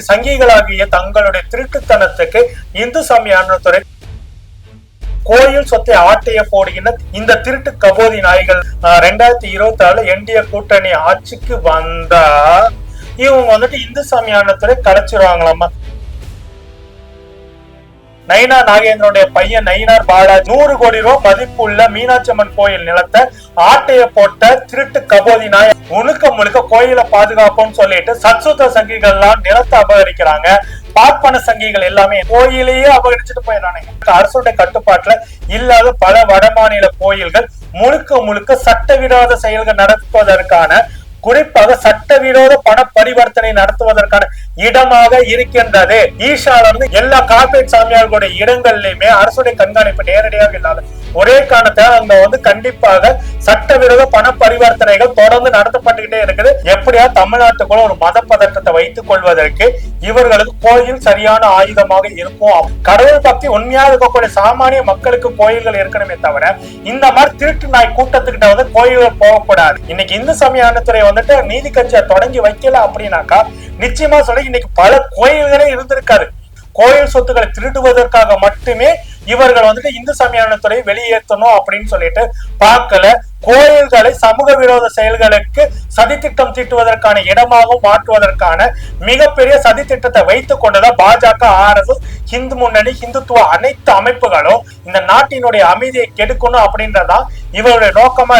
சங்கிகளாகிய தங்களுடைய திருட்டுத்தனத்துக்கு இந்து சமய அறநிலைத்துறை கோயில் சொத்தை ஆட்டைய போடுகின்ற இந்த திருட்டு கபோதி நாய்கள் ரெண்டாயிரத்தி இருபத்தி ஆறுல என்டிஏ கூட்டணி ஆட்சிக்கு வந்தா இவங்க வந்துட்டு இந்து சமயானத்துறை கலைச்சிருவாங்களாமா நயினா நாகேந்திரனுடைய பையன் நயினார் பாலாஜி நூறு கோடி ரூபாய் மதிப்புள்ள மீனாட்சி அம்மன் கோயில் நிலத்தை ஆட்டைய போட்ட திருட்டு கபோதி நாய் முழுக்க முழுக்க கோயிலை பாதுகாப்போம்னு சொல்லிட்டு சத்சுத்த சங்கிகள்லாம் நிலத்தை அபகரிக்கிறாங்க. பார்ப்பன சங்கிகள் எல்லாமே கோயிலையே அபகரிச்சுட்டு போயிடறானுங்க. அரசுடைய கட்டுப்பாட்டுல இல்லாத பல வடமாநில கோயில்கள் முழுக்க முழுக்க சட்டவிரோத செயல்கள் நடத்துவதற்கான குறிப்பாக சட்டவிரோத பண பரிவர்த்தனை நடத்துவதற்கான இடமாக இருக்கின்றது. ஈஷால இருந்து எல்லா கார்பரேட் சாமியார்களுடைய இடங்கள்லயுமே அரசுடைய கண்காணிப்பு நேரடியாக இல்லாத ஒரே காரணத்தை அங்க வந்து கண்டிப்பாக சட்டவிரோத பண பரிவர்த்தனைகள் தொடர்ந்து நடத்தப்பட்டுகிட்டே இருக்குது. எப்படியா தமிழ்நாட்டுக்குள்ள ஒரு மத பதற்றத்தை வைத்துக் கொள்வதற்கு இவர்களுக்கு கோயில் சரியான ஆயுதமாக இருக்கும். கடவுள் பக்தி உண்மையாக இருக்கக்கூடிய சாமானிய மக்களுக்கு கோயில்கள் இருக்கணுமே தவிர இந்த மாதிரி திருட்டு நாய் கூட்டத்துக்கிட்ட வந்து கோயில்கள் போகக்கூடாது. இன்னைக்கு இந்து சமய வந்துட்டு நீதி கட்சியை தொடங்கி வைக்கல அப்படின்னாக்கா நிச்சயமா சொல்ல இன்னைக்கு பல கோயில்களே இருந்திருக்காரு. கோயில் சொத்துக்களை திருடுவதற்காக மட்டுமே இவர்கள் வந்துட்டு இந்து சமய வெளியேற்றணும் அப்படின்னு சொல்லிட்டு பார்க்கல. கோயில்களை சமூக விரோத செயல்களுக்கு சதித்திட்டம் தீட்டுவதற்கான இடமாகவும் மாற்றுவதற்கான மிகப்பெரிய சதித்திட்டத்தை வைத்துக் கொண்டுதான் பாஜக ஆர்எஸ் இந்து முன்னணி இந்துத்துவ அனைத்து அமைப்புகளும் இந்த நாட்டினுடைய அமைதியை கெடுக்கணும் அப்படின்றதான் இவருடைய நோக்கமா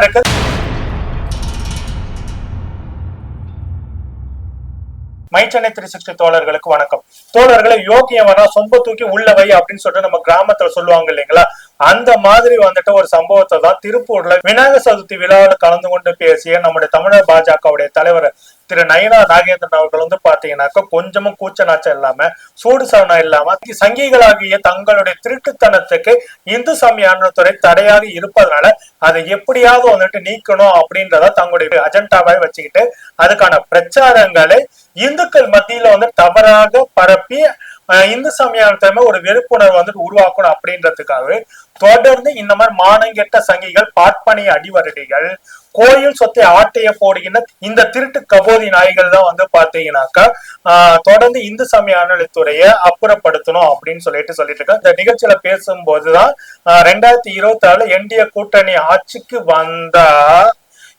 இருக்கு மைச்சனை த்ரீ சிக்ஸ்டி தோழர்களுக்கு வணக்கம். தோழர்களை யோகியவனா சொம்ப தூக்கி உள்ள வை அப்படின்னு சொல்லிட்டு நம்ம கிராமத்துல சொல்லுவாங்க இல்லைங்களா? அந்த மாதிரி வந்துட்டு ஒரு சம்பவத்தை தான் திருப்பூர்ல விநாயகர் சதுர்த்தி விழாவில் கலந்து கொண்டு பேசிய நம்முடைய தமிழர் பாஜகவுடைய தலைவர் திரு நயனா நாகேந்திரன் அவர்கள் வந்து பாத்தீங்கன்னாக்கா கொஞ்சமும் கூச்ச நாச்சம் இல்லாம சூடு சரணம் இல்லாம சங்கிகளாகிய தங்களுடைய திருட்டுத்தனத்துக்கு இந்து சாமி அறநிலையத்துறை தடையாக இருப்பதனால அதை எப்படியாவது வந்துட்டு நீக்கணும் அப்படின்றத தங்களுடைய அஜெண்டாவை வச்சுக்கிட்டு அதுக்கான பிரச்சாரங்களை இந்துக்கள் மத்தியில வந்து தவறாக பரப்பி அஹ், இந்து சமயத்தமே ஒரு வெறுப்புணர்வு வந்துட்டு உருவாக்கணும் அப்படின்றதுக்காக தொடர்ந்து இந்த மாதிரி மானங்கெட்ட சங்கிகள் பார்ப்பனிய அடிவரடிகள் கோயில் சொத்தை ஆட்டைய போடுகின்ற இந்த திருட்டு கபோதி நாய்கள் தான் வந்து பாத்தீங்கன்னாக்கா ஆஹ், தொடர்ந்து இந்து சமய அறநிலைத்துறையை அப்புறப்படுத்தணும் அப்படின்னு சொல்லிட்டு சொல்லிட்டு இருக்காங்க இந்த நிகழ்ச்சியில பேசும்போதுதான் ஆஹ், ரெண்டாயிரத்தி இருபத்தி ஆறுல என்டிஏ கூட்டணி ஆட்சிக்கு வந்தா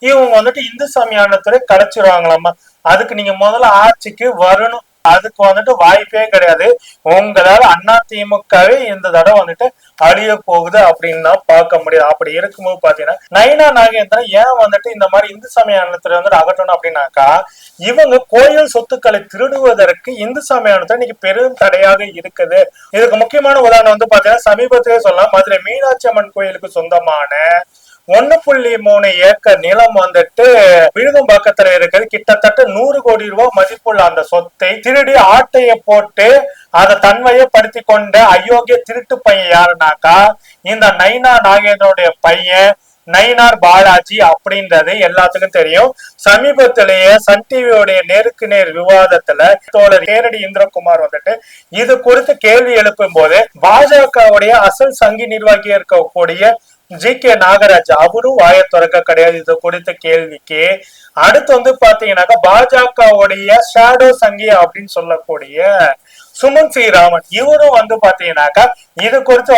இவங்க வந்துட்டு இந்து சமயானத்துறை கலைச்சிருவாங்களாமா? அதுக்கு நீங்க முதல்ல ஆட்சிக்கு வரணும். அதுக்கு வந்துட்டு வாய்ப்பே கிடையாது. உங்களால அண்ணா திமுகவே இந்த தடவை வந்துட்டு அழிய போகுது அப்படின்னு தான் பார்க்க முடியாது. அப்படி இருக்கும்போது பாத்தீங்கன்னா நயனா நாகேந்திரன் ஏன் வந்துட்டு இந்த மாதிரி இந்து சமய வந்துட்டு அகற்றணும் அப்படின்னாக்கா இவங்க கோயில் சொத்துக்களை திருடுவதற்கு இந்து சமய இன்னைக்கு பெரும் தடையாக இருக்குது. இதுக்கு முக்கியமான உதாரணம் வந்து பாத்தீங்கன்னா சமீபத்திலே சொல்லலாம் மதுரை மீனாட்சி அம்மன் கோயிலுக்கு சொந்தமான ஒண்ணு புள்ளி மூணு ஏக்கர் நிலம் வந்துட்டு விழுதும்பாக்கத்துல இருக்குது. கிட்டத்தட்ட நூறு கோடி ரூபாய் மதிப்புள்ள அந்த சொத்தை திருடி ஆட்டைய போட்டு அதை தன்மையப்படுத்தி கொண்ட அயோக்கிய திருட்டு பையன் யாருனாக்கா? இந்த நைனா நாகேந்திரனுடைய பையன் நயினார் பாலாஜி அப்படின்றது எல்லாத்துக்கும் தெரியும். சமீபத்திலேயே சன் டிவியோடைய நேருக்கு நேர் விவாதத்துல தோழர் கேரடி இந்திரகுமார் வந்துட்டு இது குறித்து கேள்வி எழுப்பும் போது பாஜகவுடைய அசல் சங்கி நிர்வாகியா இருக்கக்கூடிய ஜி கே நாகராஜ் அவரும் வாய திறக்க கிடையாது. இது குறித்த கேள்விக்கு அடுத்து வந்து பாத்தீங்கன்னாக்கா பாஜகவுடைய ஷேடோ சங்கி அப்படின்னு சொல்லக்கூடிய சுமன் ஸ்ரீராமன் இவரும் வந்து பாத்தீங்கன்னாக்கா இது குறித்து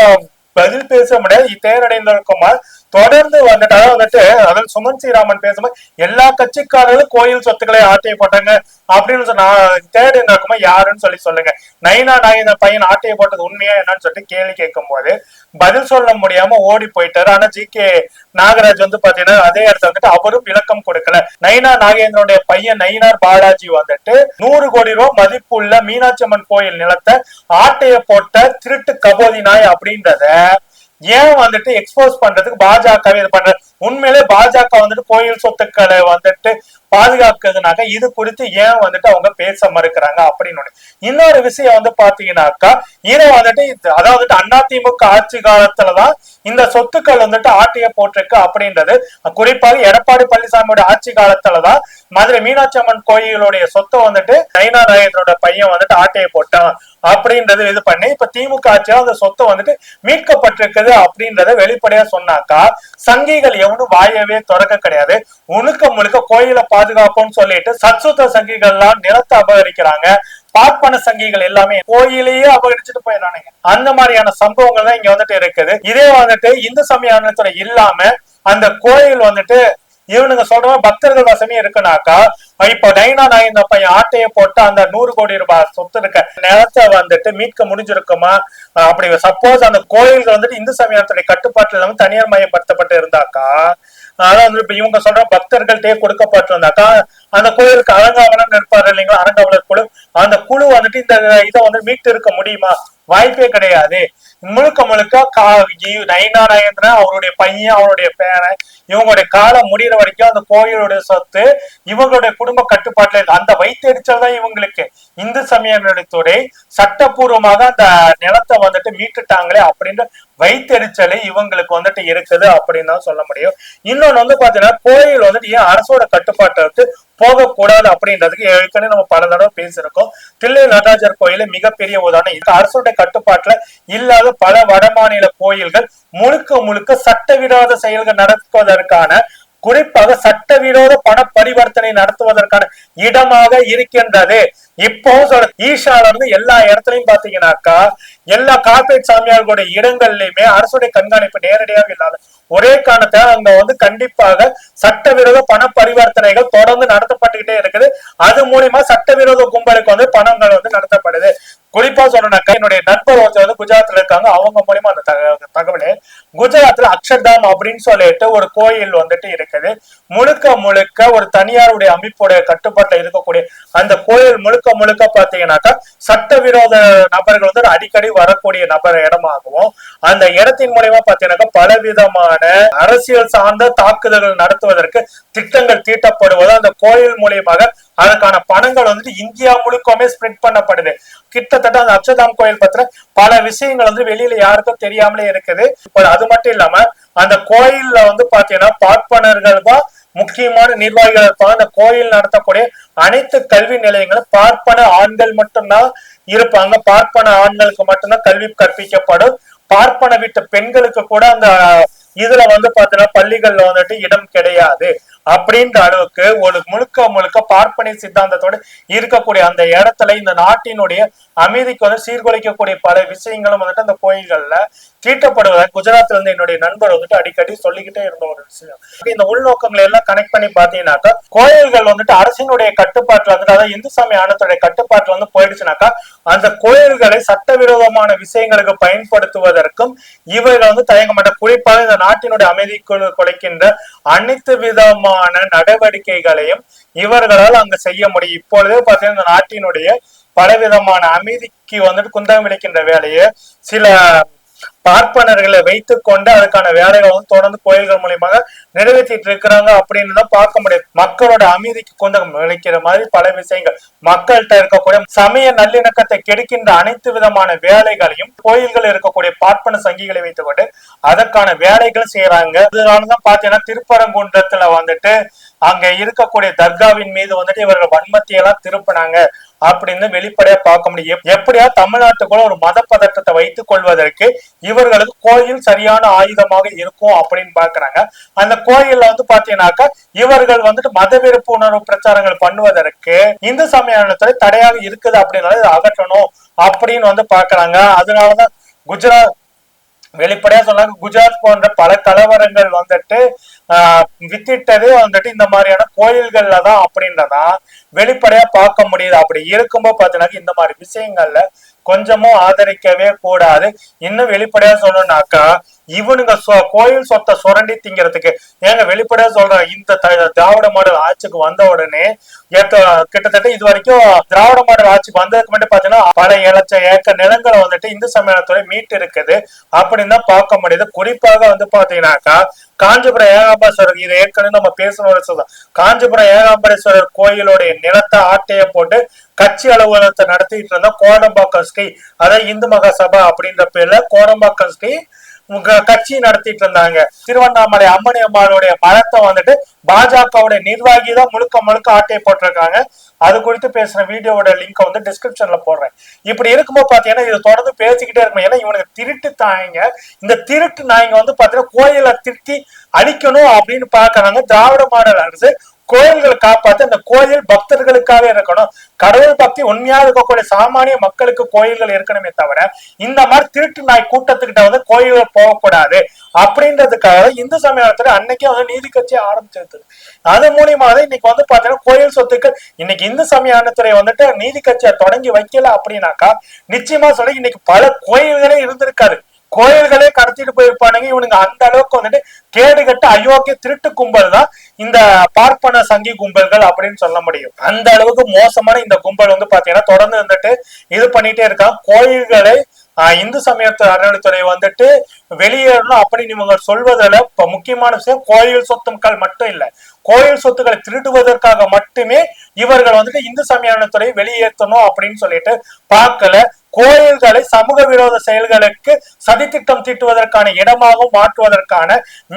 பதில் பேச முடியாது. தேரடைந்திருக்குமார் தொடர்ந்து வந்துட்டு அதாவது வந்துட்டு அதாவது சுமன் ஸ்ரீராமன் பேசும்போது எல்லா கட்சிக்காரர்களும் கோயில் சொத்துக்களை ஆட்டையை போட்டாங்க அப்படின்னு சொன்னா தேர்ட் இருக்குமா யாருன்னு சொல்லி சொல்லுங்க. நைனா நாய் பையன் ஆட்டையை போட்டது உண்மையா என்னன்னு சொல்லிட்டு கேள்வி கேட்கும் போது பதில் சொல்ல முடியாம ஓடி போயிட்டாரு. ஆனா ஜி கே நாகராஜ் வந்து பாத்தீங்கன்னா அதே இடத்துல வந்துட்டு அவரும் விளக்கம் கொடுக்கல. நைனா நாகேந்திரனுடைய பையன் நயினார் பாலாஜி வந்துட்டு நூறு கோடி ரூபாய் மதிப்புள்ள மீனாட்சி அம்மன் கோயில் நிலத்தை ஆட்டைய போட்ட திருட்டு கபோதி நாய் அப்படின்றத ஏன் வந்துட்டு எக்ஸ்போஸ் பண்றதுக்கு பாஜக இது பண்ற உண்மையிலே பாஜக வந்துட்டு கோயில் சொத்துக்களை வந்துட்டு பாதுகாக்குதுனாக்க இது குறித்து ஏன் வந்துட்டு அவங்க பேச மறுக்கிறாங்க அப்படின்னு இன்னொரு விஷயம் வந்து பாத்தீங்கன்னாக்கா இதை வந்துட்டு இது- அதாவது வந்துட்டு அதிமுக ஆட்சி காலத்துலதான் இந்த சொத்துக்கள் வந்துட்டு ஆட்டைய போட்டிருக்கு அப்படின்றது குறிப்பாக எடப்பாடி பழனிசாமியோட ஆட்சி காலத்துலதான் மதுரை மீனாட்சி அம்மன் கோயிலுடைய சொத்தை வந்துட்டு நயினா நாயகனோட பையன் வந்துட்டு ஆட்டையை போட்டான் அப்படின்றது இது பண்ணி இப்ப திமுக ஆட்சியா அந்த சொத்தை வந்துட்டு மீட்கப்பட்டிருக்குது அப்படின்றத வெளிப்படையா சொன்னாக்கா சங்கிகள் எவனும் வாயவே திறக்க கிடையாது. முழுக்க முழுக்க கோயிலை பாதுகாப்போம்னு சொல்லிட்டு சத்சுத்த சங்கிகள்லாம் நிலத்தை அபகரிக்கிறாங்க. பார்ப்பன சங்கிகள் எல்லாமே கோயிலையே அபகரிச்சுட்டு போயிடறானுங்க. அந்த மாதிரியான சம்பவங்கள் தான் இங்க வந்துட்டு இருக்குது. இதே வந்துட்டு இந்து சமய அறநிலையத்துறை இல்லாம அந்த கோயில் வந்துட்டு இவனுங்க சொல்ற பக்தர்கள் வசமே இருக்குனாக்கா இப்ப நைனா நாயின் பையன் ஆட்டையை போட்டு அந்த நூறு கோடி ரூபாய் சொத்து இருக்க நிலத்தை வந்துட்டு மீட்க முடிஞ்சிருக்குமா? அப்படி சப்போஸ் அந்த கோயில்கள் வந்துட்டு இந்து சமயத்துடைய கட்டுப்பாட்டில் இல்லாம தனியார் மயப்படுத்தப்பட்டு இருந்தாக்கா அதான் வந்து இப்ப இவங்க சொல்ற பக்தர்கள்ட்டே கொடுக்கப்பட்டிருந்தாக்கா அந்த கோயிலுக்கு அலங்காவலன் இருப்பாரு இல்லைங்களா? அரங்காவலர் குழு அந்த குழு வந்துட்டு இந்த இதை வந்து மீட்டு இருக்க முடியுமா? வாய்ப்பே கிடையாது. முழுக்க முழுக்க நயனா இ- அவருடைய பையன் அவருடைய பேரன் இவங்களுடைய காலம் முடிகிற வரைக்கும் அந்த கோயிலுடைய சொத்து இவங்களுடைய குடும்ப கட்டுப்பாட்டுல இருக்கு அந்த வைத்தெரிச்சல் தான் இவங்களுக்கு. இந்து சமய நலத்துறை சட்டப்பூர்வமாக அந்த நிலத்தை வந்துட்டு மீட்டுட்டாங்களே அப்படின்ற வைத்தெரிச்சலே இவங்களுக்கு வந்துட்டு இருக்குது அப்படின்னு தான் சொல்ல முடியும். இன்னொன்னு வந்து பாத்தீங்கன்னா கோயில் வந்துட்டு ஏன் அரசோட கட்டுப்பாட்டை போகக்கூடாது அப்படின்றதுக்கு ஏற்கனவே நம்ம பல தடவை பேசியிருக்கோம். தில்லை நடராஜர் கோயில் மிகப்பெரிய உதாரணம் இது அரசோட கட்டுப்பாட்டுல இல்லாத பல வடமாநில கோயில்கள் முழுக்க முழுக்க சட்டவிரோத செயல்கள் நடத்துவதற்கான குறிப்பாக சட்டவிரோத பண பரிவர்த்தனை நடத்துவதற்கான இடமாக இருக்கின்றது. இப்போ சொல்ற ஈஷால இருந்து எல்லா இடத்துலயும் பாத்தீங்கன்னாக்கா எல்லா கார்பரேட் சாமியார்களுடைய இடங்கள்லயுமே அரசுடைய கண்காணிப்பு நேரடியாக இல்லாத ஒரே காரணத்தை அங்க வந்து கண்டிப்பாக சட்டவிரோத பண பரிவர்த்தனைகள் தொடர்ந்து நடத்தப்பட்டுக்கிட்டே இருக்குது. அது மூலியமா சட்டவிரோத கும்பலுக்கு வந்து பணங்கள் வந்து நடத்தப்படுது. குறிப்பா சொல்லணும்னாக்கா என்னுடைய நண்பர் ஒருத்தர் வந்து குஜராத்ல இருக்காங்க. அவங்க மூலியமா அந்த தக- தகவல். குஜராத்ல அக்ஷர்தாம் அப்படின்னு சொல்லிட்டு ஒரு கோயில் வந்துட்டு இருக்குது. முழுக்க முழுக்க ஒரு தனியாருடைய அமைப்புடைய கட்டுப்பாட்டுல இருக்கக்கூடிய அந்த கோயில் முழுக்க முழுக்க பாத்தீங்கன்னாக்கா சட்டவிரோத நபர்கள் வந்து அடிக்கடி வரக்கூடிய நபர் இடமாகவும் அந்த இடத்தின் மூலயமா பாத்தீங்கன்னாக்கா பலவிதமான அரசியல் சார்ந்த தாக்குதல்கள் நடத்துவதற்கு திட்டங்கள் தீட்டப்படுவது அந்த கோயில் மூலியமாக அதற்கான பணங்கள் வந்துட்டு இந்தியா முழுக்கமே ஸ்ப்ரெட் பண்ணப்படுது. கிட்டத்தட்ட அந்த அக்ஷதாம் கோயில் பத்திர பல விஷயங்கள் வந்து வெளியில யாருக்கும் தெரியாமலே இருக்குது. இப்போ அது மட்டும் இல்லாம அந்த கோயில்ல வந்து பாத்தீங்கன்னா பார்ப்பனர்கள் தான் முக்கியமான நிர்வாகிகள் இருப்பாங்க. அந்த கோயில் நடத்தக்கூடிய அனைத்து கல்வி நிலையங்களும் பார்ப்பன ஆண்கள் மட்டும்தான் இருப்பாங்க. பார்ப்பன ஆண்களுக்கு மட்டும்தான் கல்வி கற்பிக்கப்படும். பார்ப்பன வீட்டு பெண்களுக்கு கூட அந்த இதுல வந்து பாத்தீங்கன்னா பள்ளிகள்ல வந்துட்டு இடம் கிடையாது. அப்படின்ற அளவுக்கு ஒரு முழுக்க முழுக்க பார்ப்பனை சித்தாந்தத்தோட இருக்கக்கூடிய அந்த இடத்துல இந்த நாட்டினுடைய அமைதிக்கு வந்து சீர்குலைக்கக்கூடிய பல விஷயங்களும் வந்துட்டு அந்த கோயில்கள்ல தீட்டப்படுவதாக குஜராத்ல இருந்து என்னுடைய நண்பர் வந்துட்டு அடிக்கடி சொல்லிக்கிட்டே இருந்த ஒரு விஷயம். இந்த உள்நோக்கங்களை எல்லாம் கனெக்ட் பண்ணி பாத்தீங்கன்னாக்கா கோயில்கள் வந்துட்டு அரசினுடைய கட்டுப்பாட்டுல வந்துட்டு அதாவது இந்து சாமி ஆணத்துடைய கட்டுப்பாட்டுல வந்து போயிடுச்சுனாக்கா அந்த கோயில்களை சட்டவிரோதமான விஷயங்களுக்கு பயன்படுத்துவதற்கும் இவர்கள் வந்து தயங்க மாட்டார் குறிப்பாக இந்த நாட்டினுடைய அமைதி குலைக்கின்ற அனைத்து விதமான நடவடிக்கைகளையும் இவர்களால் அங்கு செய்ய முடியும். இப்பொழுதே பாத்தீங்கன்னா இந்த நாட்டினுடைய பலவிதமான அமைதிக்கு வந்துட்டு குந்தகம் விளைக்கின்ற வேலையை சில பார்ப்பனர்களை வைத்துக் கொண்டு அதுக்கான வேலைகளும் தொடர்ந்து கோயில்கள் மூலியமாக நிறைவேற்றிட்டு இருக்கிறாங்க அப்படின்னு தான் பார்க்க முடியும். மக்களோட அமைதிக்கு குந்தகம் விளைக்கிற மாதிரி பல விஷயங்கள். மக்கள்கிட்ட இருக்கக்கூடிய சமய நல்லிணக்கத்தை கெடுக்கின்ற அனைத்து விதமான வேலைகளையும் கோயில்கள் இருக்கக்கூடிய பார்ப்பன சங்கிகளை வைத்துக்கொண்டு அதற்கான வேலைகள் செய்யறாங்க அதனாலதான் பாத்தீங்கன்னா திருப்பரங்குன்றத்துல வந்துட்டு அங்க இருக்கக்கூடிய தர்காவின் மீது வந்துட்டு இவர்கள் வன்மத்தையெல்லாம் திருப்பினாங்க. அப்படின்னு வெளிப்படையா பார்க்க முடியும். எப்படியா தமிழ்நாட்டுக்குள்ள ஒரு மத பதற்றத்தை வைத்துக் கொள்வதற்கு இவர்களுக்கு கோயில் சரியான ஆயுதமாக இருக்கும் அப்படின்னு பாக்குறாங்க அந்த கோயில்ல வந்து பாத்தீங்கன்னாக்கா இவர்கள் வந்துட்டு மத வெறுப்பு உணர்வு பிரச்சாரங்கள் பண்ணுவதற்கு இந்து சமய தடையாக இருக்குது அப்படின்னால இதை அகற்றணும் அப்படின்னு வந்து பாக்குறாங்க அதனாலதான் குஜராத் வெளிப்படையா சொன்னாங்க குஜராத் போன்ற பல கலவரங்கள் வந்துட்டு ஆஹ் வித்திட்டது வந்துட்டு இந்த மாதிரியான கோயில்கள்ல தான் அப்படின்றதா வெளிப்படையா பார்க்க முடியுது. அப்படி இருக்கும்போது பாத்தீங்கன்னா இந்த மாதிரி விஷயங்கள்ல கொஞ்சமும் ஆதரிக்கவே கூடாது. இன்னும் வெளிப்படையா சொல்லணும்னாக்கா இவனுங்க சொ- கோயில் சொத்தை சுரண்டி திங்கிறதுக்கு. ஏங்க வெளிப்படையா சொல்றேன். இந்த த- திராவிட மாடல் ஆட்சிக்கு வந்த உடனே கிட்டத்தட்ட இது வரைக்கும் திராவிட மாடல் ஆட்சிக்கு வந்ததுக்கு மட்டும் பாத்தீங்கன்னா பல இலட்சம் ஏக்கர் நிலங்களை வந்துட்டு இந்து சமயத்துறை மீட்டு இருக்குது. அப்படின்னு தான் பார்க்க முடியுது. குறிப்பாக வந்து பாத்தீங்கன்னாக்கா காஞ்சிபுரம் ஏகாம்பரேஸ்வரர் இது ஏற்கனவே நம்ம பேசணும் காஞ்சிபுரம் ஏகாம்பரேஸ்வரர் கோயிலுடைய நிலத்தை ஆட்டைய போட்டு கட்சி அலுவலகத்தை நடத்திட்டு இருந்த கோடம்பாக்கம் ஸ்ரீ அதாவது இந்து மகாசபா அப்படின்ற பேர்ல கோடம்பாக்கம் ஸ்ரீ கட்சி நடத்திட்டு இருந்தாங்க. திருவண்ணாமலை அம்மணி அம்மாளுடைய மரத்தை வந்துட்டு பாஜகவுடைய நிர்வாகி தான் முழுக்க முழுக்க ஆட்டையை போட்டிருக்காங்க. அது குறித்து பேசுற வீடியோவோட லிங்க் வந்து டிஸ்கிரிப்ஷன்ல போடுறேன். இப்படி இருக்கும்போது பாத்தீங்கன்னா இது தொடர்ந்து பேசிக்கிட்டே இருக்கணும். ஏன்னா இவனுக்கு திருட்டு தாயங்க. இந்த திருட்டு நாயங்க வந்து பாத்தீங்கன்னா கோயிலை திருத்தி அழிக்கணும் அப்படின்னு பாக்குறாங்க திராவிட மாடல் அரசு. கோயில்களை காப்பாத்து அந்த கோயில் பக்தர்களுக்காக இருக்கணும். கடவுள் பக்தி உண்மையா இருக்கக்கூடிய சாமானிய மக்களுக்கு கோயில்கள் இருக்கணுமே தவிர இந்த மாதிரி திருட்டு நாய் கூட்டத்துக்கிட்ட வந்து கோயில்கள் போகக்கூடாது. அப்படின்றதுக்காக இந்து சமயத்துல அன்னைக்கே வந்து நீதி கட்சி ஆரம்பிச்சிருக்கு அது மூலியமா தான் இன்னைக்கு வந்து பாத்தீங்கன்னா கோயில் சொத்துக்கள் இன்னைக்கு இந்து சமயத்துறை வந்துட்டு நீதி கட்சியை தொடங்கி வைக்கல அப்படின்னாக்கா நிச்சயமா சொல்லி இன்னைக்கு பல கோயில்களே இருந்திருக்காரு கோயில்களே கடத்திட்டு போயிருப்பானுங்க. இவனுங்க அந்த அளவுக்கு வந்துட்டு கேடு கட்டு அயோக்கிய திருட்டு கும்பல் தான் இந்த பார்ப்பன சங்கி கும்பல்கள் அப்படின்னு சொல்ல முடியும். அந்த அளவுக்கு மோசமான இந்த கும்பல் வந்து பாத்தீங்கன்னா தொடர்ந்து வந்துட்டு இது பண்ணிட்டே இருக்கான் கோயில்களை ஆஹ் இந்து சமயத்து அறநிலைத்துறை வந்துட்டு வெளியேறணும் அப்படின்னு இவங்க சொல்வதில் இப்ப முக்கியமான விஷயம் கோயில் சொத்துக்கள் மட்டும் இல்ல. கோயில் சொத்துக்களை திருடுவதற்காக மட்டுமே இவர்கள் வந்துட்டு இந்து சமய வெளியேற்றணும் அப்படின்னு சொல்லிட்டு பார்க்கல. கோயில்களை சமூக விரோத செயல்களுக்கு சதித்திட்டம் தீட்டுவதற்கான இடமாகவும் மாற்றுவதற்கான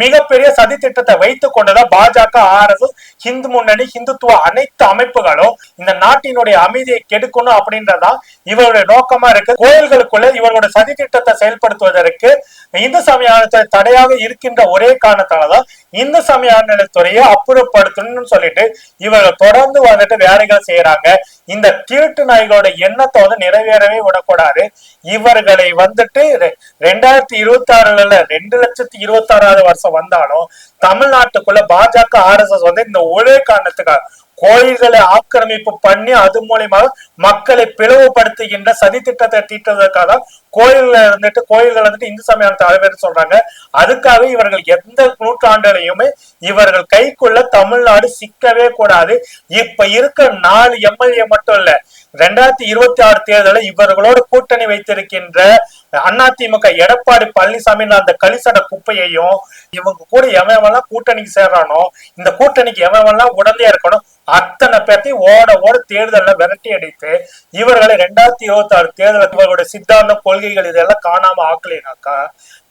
மிகப்பெரிய சதித்திட்டத்தை வைத்துக் கொண்டதா பாஜக ஆர்எஸ் இந்து முன்னணி இந்துத்துவ அனைத்து அமைப்புகளும் இந்த நாட்டினுடைய அமைதியை கெடுக்கணும் அப்படின்றதா இவருடைய நோக்கமா இருக்கு. கோயில்களுக்குள்ள இவர்களுடைய சதித்திட்டத்தை செயல்படுத்துவதற்கு இந்து சமய அறநிலையத்துறை தடையாக இருக்கின்ற ஒரே காரணத்தாலதான் இந்து சமய அறநிலையத்துறையை அப்புறப்படுத்தணும்னு சொல்லிட்டு இவர்கள் தொடர்ந்து வந்துட்டு வேலைகள் செய்யறாங்க. இந்த திருட்டு நாய்களோட எண்ணத்தை வந்து நிறைவேறவே விடக்கூடாது. இவர்களை வந்துட்டு ரெண்டாயிரத்தி இருபத்தி ஆறுல ரெண்டு லட்சத்தி இருபத்தி ஆறாவது வருஷம் வந்தாலும் தமிழ்நாட்டுக்குள்ள பாஜக ஆர்எஸ்எஸ் வந்து இந்த ஒரே காரணத்துக்காக கோயில்களை ஆக்கிரமிப்பு பண்ணி அது மூலியமாக மக்களை பிளவுபடுத்துகின்ற சதி திட்டத்தை தீட்டுவதற்காக கோயில்ல இருந்துட்டு கோயில்கள் வந்துட்டு இந்து சமய தலைவர் சொல்றாங்க. அதுக்காக இவர்கள் எந்த நூற்றாண்டுலையுமே இவர்கள் கைக்குள்ள தமிழ்நாடு சிக்கவே கூடாது. இப்ப இருக்க நாலு எம்எல்ஏ மட்டும் இல்ல ரெண்டாயிரத்தி இருபத்தி ஆறு தேர்தலில் இவர்களோடு கூட்டணி வைத்திருக்கின்ற அதிமுக எடப்பாடி பழனிசாமி அந்த கலிசட குப்பையையும் இவங்க கூட எவன்லாம் கூட்டணிக்கு சேர்றானோ இந்த கூட்டணிக்கு எவன்லாம் உடந்தையா இருக்கணும் அத்தனை பேர்த்தையும் ஓட ஓட தேர்தலில் விரட்டி அடித்து இவர்களை ரெண்டாயிரத்தி இருபத்தி ஆறு தேர்தல் இவர்களுடைய சித்தாந்தம் கொள்கைகள் இதெல்லாம் காணாம ஆக்கலைனாக்கா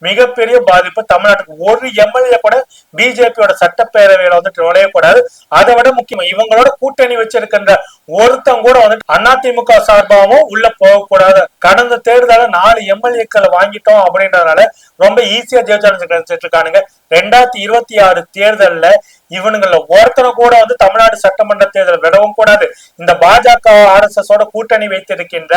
மிகப்பெரிய பாதிப்பு தமிழ்நாட்டுக்கு. ஒரு எம்எல்ஏ கூட பிஜேபியோட சட்டப்பேரவையில வந்துட்டு நுழையக்கூடாது அதை விட முக்கியம் இவங்களோட கூட்டணி வச்சிருக்கின்ற ஒருத்தம் கூட வந்துட்டு அதிமுக சார்பாகவும் உள்ள போகக்கூடாது கடந்த தேர்தல நாலு எம்எல்ஏக்களை வாங்கிட்டோம் அப்படின்றதுனால ரொம்ப ஈஸியா ஜெயிச்சு இருக்கானுங்க. ரெண்டாயிரத்தி இருபத்தி ஆறு தேர்தல்ல இவனுங்கள ஒருத்தனை கூட வந்து தமிழ்நாடு சட்டமன்ற தேர்தல் விடவும் கூடாது. இந்த பாஜக ஆர்எஸ்எஸ் ஓட கூட்டணி வைத்திருக்கின்ற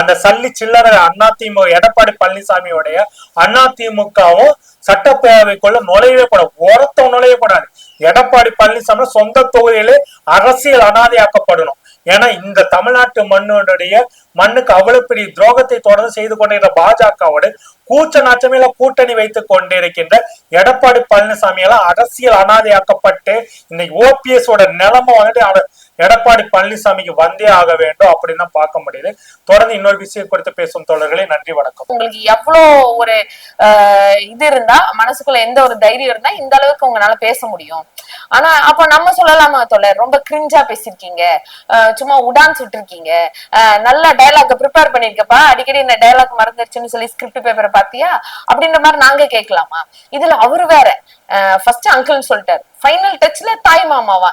அந்த சல்லி சில்லறை அதிமுக எடப்பாடி பழனிசாமியோடைய அதிமுகவும் சட்டப்பேரவைக்குள்ள நுழையவே கூடாது. ஒருத்தன் நுழையக்கூடாது எடப்பாடி பழனிசாமி சொந்த தொகுதியிலே அரசியல் அனாதையாக்கப்படணும் ஏன்னா இந்த தமிழ்நாட்டு மண்ணுடைய மண்ணுக்கு அவ்வளவு பெரிய துரோகத்தை தொடர்ந்து செய்து கொண்டிருந்த பாஜகவோடு கூச்ச நாச்சமையில கூட்டணி வைத்துக் கொண்டிருக்கின்ற எடப்பாடி பழனிசாமி எல்லாம் அரசியல் அனாதையாக்கப்பட்டு இன்னைக்கு ஓபிஎஸ் ஓட நிலைமை வந்துட்டு எடப்பாடி பழனிசாமிக்கு வந்தே ஆக வேண்டும் அப்படின்னு தான் பார்க்க முடியுது. தொடர்ந்து இன்னொரு விஷயம் குறித்து பேசும் தோழர்களே நன்றி வணக்கம். உங்களுக்கு எவ்வளோ ஒரு ஆஹ், இது இருந்தா மனசுக்குள்ள எந்த ஒரு தைரியம் இருந்தா இந்த அளவுக்கு உங்களால பேச முடியும். ஆனா அப்ப நம்ம சொல்லலாமா தோழர்? ரொம்ப கிரிஞ்சா பேசிருக்கீங்க சும்மா உடான் சுட்டிருக்கீங்க. நல்ல டயலாக் ப்ரிப்பேர் பண்ணிருக்கப்பா. அடிக்கடி இந்த டயலாக் மறந்துருச்சுன்னு சொல்லி ஸ்கிரிப்ட் பேப்பரை பாத்தியா அப்படின்ற மாதிரி நாங்க கேட்கலாமா? இதுல அவரு வேற. ஃபர்ஸ்ட் அங்கிள்னு சொல்லிட்டாரு. ஃபைனல் டச்ல தாய் மாமாவா?